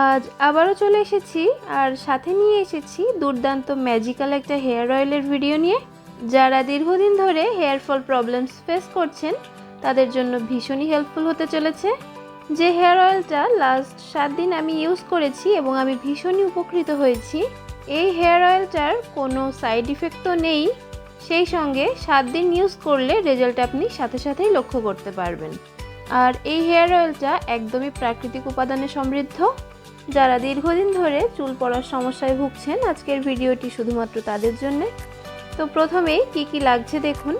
আজ আবারও চলে এসেছি আর সাথে নিয়ে এসেছি দুর্দান্ত ম্যাজিক্যাল একটা হেয়ার অয়েলের ভিডিও নিয়ে, যারা দীর্ঘদিন ধরে হেয়ার ফল প্রবলেমস ফেস করছেন, তাদের জন্য ভীষণই হেল্পফুল হতে চলেছে। যে হেয়ার অয়েলটা লাস্ট সাত দিন আমি ইউজ করেছি এবং আমি ভীষণই উপকৃত হয়েছি, এই হেয়ার অয়েলটার কোনো সাইড ইফেক্ট তো নেই। সেই সঙ্গে সাত দিন ইউজ করলে রেজাল্ট আপনি সাথে সাথেই লক্ষ্য করতে পারবেন। আর এই হেয়ার অয়েলটা একদমই প্রাকৃতিক উপাদানে সমৃদ্ধ। যারা দীর্ঘদিন ধরে চুল পড়ার সমস্যায় ভুগছেন, আজকের ভিডিওটি শুধুমাত্র তাদের জন্যে। তো প্রথমেই কি কি লাগছে দেখুন।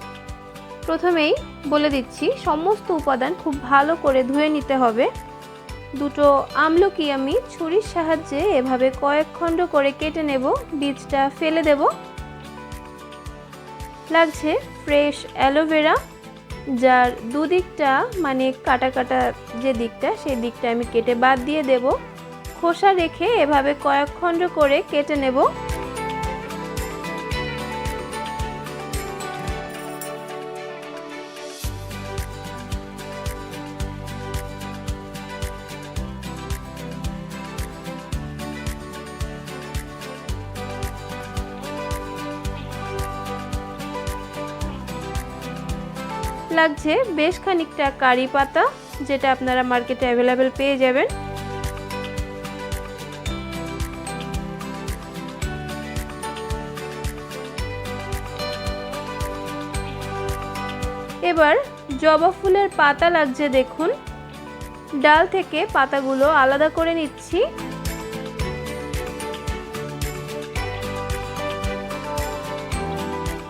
প্রথমেই বলে দিচ্ছি, সমস্ত উপাদান খুব ভালো করে ধুয়ে নিতে হবে। দুটো আমলকি আমি ছুরির সাহায্যে এভাবে কয়েক খণ্ড করে কেটে নেব, বীজটা ফেলে দেব। লাগছে ফ্রেশ অ্যালোভেরা, যার দুদিকটা মানে কাটা কাটা যে দিকটা, সেই দিকটা আমি কেটে বাদ দিয়ে দেব। খোসা রেখে এভাবে কয়েক খণ্ড করে কেটে নেব। লাগছে বেশ খানিকটা কারি পাতা, যেটা আপনারা মার্কেটে অ্যাভেলেবেল পেয়ে যাবেন। এবার জবা ফুলের পাতা লাগছে দেখুন। ডাল থেকে পাতাগুলো আলাদা করে নিচ্ছি।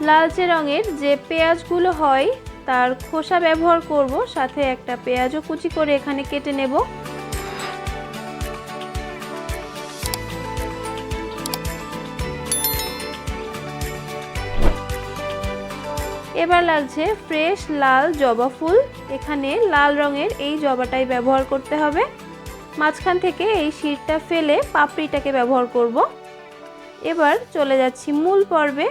লালচে রঙের যে পেঁয়াজগুলো হয়, তার খোসা ব্যবহার করব, সাথে একটা পেঁয়াজও কুচি করে এখানে কেটে নেব। এবার লাগছে ফ্রেশ লাল জবা ফুল। এখানে লাল রঙের এই জবাটাই ব্যবহার করতে হবে। মাঝখান থেকে এই শিরটা ফেলে পাপড়িটাকে ব্যবহার করব। এবার চলে যাচ্ছি মূল পর্বে।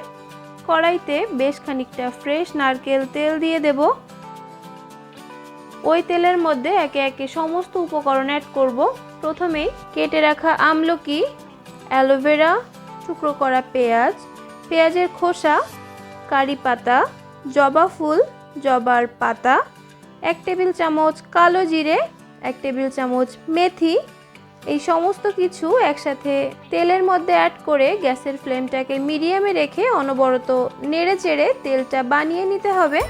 কড়াইতে বেশ খানিকটা ফ্রেশ নারকেল তেল দিয়ে দেব। ওই তেলের মধ্যে একে একে সমস্ত উপকরণ অ্যাড করব। প্রথমেই কেটে রাখা আমলকি, অ্যালোভেরা, টুকরো করা পেঁয়াজ, পেঁয়াজের খোসা, কারি পাতা জবা ফুল, জবার পাতা, এক টেবিল চামচ কালো জিরে, এক টেবিল চামচ মেথি, এই সমস্ত কিছু একসাথে তেলের মধ্যে অ্যাড করে গ্যাসের ফ্লেমটাকে মিডিয়ামে রেখে অনবরত নেড়ে চেড়ে তেলটা বানিয়ে নিতে হবে।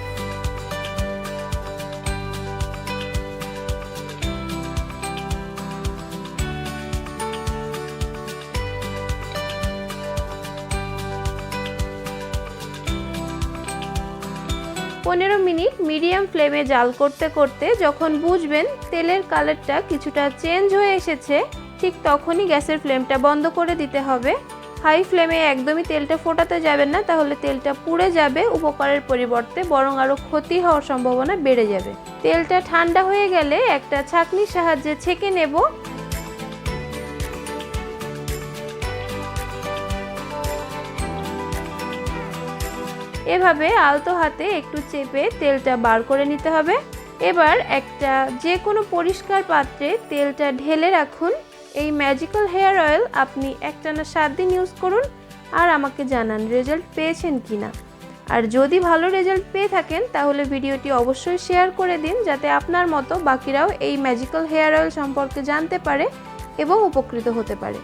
পনেরো মিনিট মিডিয়াম ফ্লেমে জাল করতে করতে যখন বুঝবেন তেলের কালারটা কিছুটা চেঞ্জ হয়ে এসেছে, ঠিক তখনই গ্যাসের ফ্লেমটা বন্ধ করে দিতে হবে। হাই ফ্লেমে একদমই তেলটা ফোটাতে যাবেন না, তাহলে তেলটা পুড়ে যাবে, উপকারের পরিবর্তে বরং আরও ক্ষতি হওয়ার সম্ভাবনা বেড়ে যাবে। তেলটা ঠান্ডা হয়ে গেলে একটা ছাঁকনির সাহায্যে ছেঁকে নেব। এভাবে আলতো হাতে একটু চেপে তেলটা বার করে নিতে হবে। এবার একটা যে কোনো পরিষ্কার পাত্রে তেলটা ঢেলে রাখুন। এই ম্যাজিক্যাল হেয়ার অয়েল আপনি একটানা সাত দিন ইউজ করুন আর আমাকে জানান রেজাল্ট পেয়েছেন কি না আর যদি ভালো রেজাল্ট পেয়ে থাকেন, তাহলে ভিডিওটি অবশ্যই শেয়ার করে দিন যাতে আপনার মতো বাকিরাও এই ম্যাজিক্যাল হেয়ার অয়েল সম্পর্কে জানতে পারে এবং উপকৃত হতে পারে।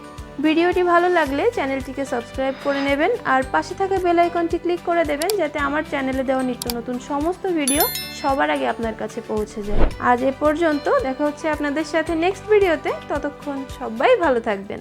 ভিডিওটি ভালো লাগলে চ্যানেলটিকে সাবস্ক্রাইব করে নেবেন আর পাশে থাকা বেল ক্লিক করে দেবেন যাতে আমার চ্যানেলে দেওয়া নিত্য নতুন সমস্ত ভিডিও সবার আগে আপনার কাছে পৌঁছে যায়। আজ এ পর্যন্ত দেখা হচ্ছে আপনাদের সাথে নেক্সট ভিডিওতে। ততক্ষণ সবাই ভালো থাকবেন।